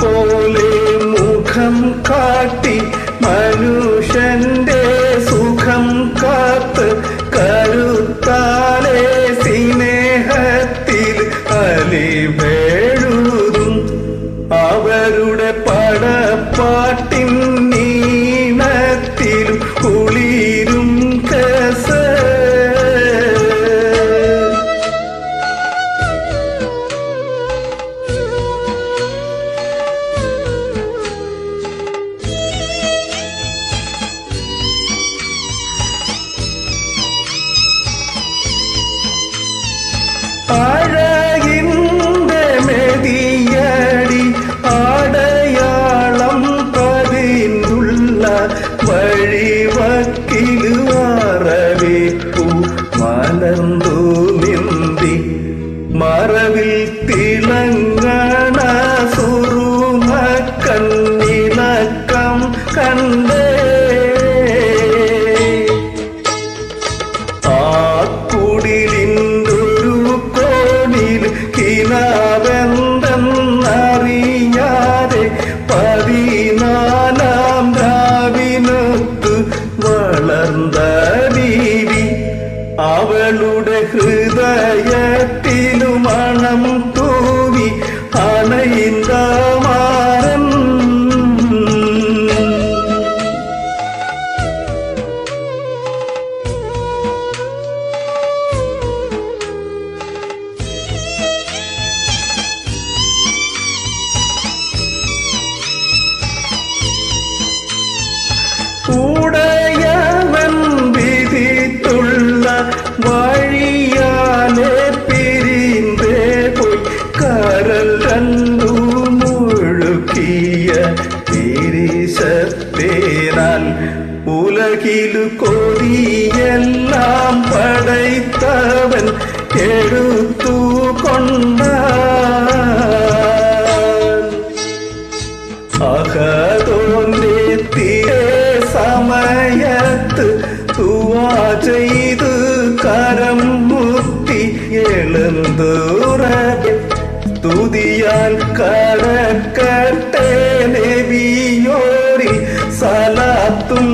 പോലെ മുഖം കാട്ടി മനുഷ്യന്റെ വഴിവക്കിൽ അറവേപ്പു മലർന്നു നിന്തി മറവിൽ അണയിന്ത நேரிச பேரால் உலகிலு கொடி எல்லாம் படைத்தவன் எழுத்து கொண்டான். அகதோன்றே சமயத்து துவா செய்து கரம் முத்தி எழுந்துறவின் സ്തുതിയാൽ കടക്കട്ടെ നബിയോരി സലാത്തും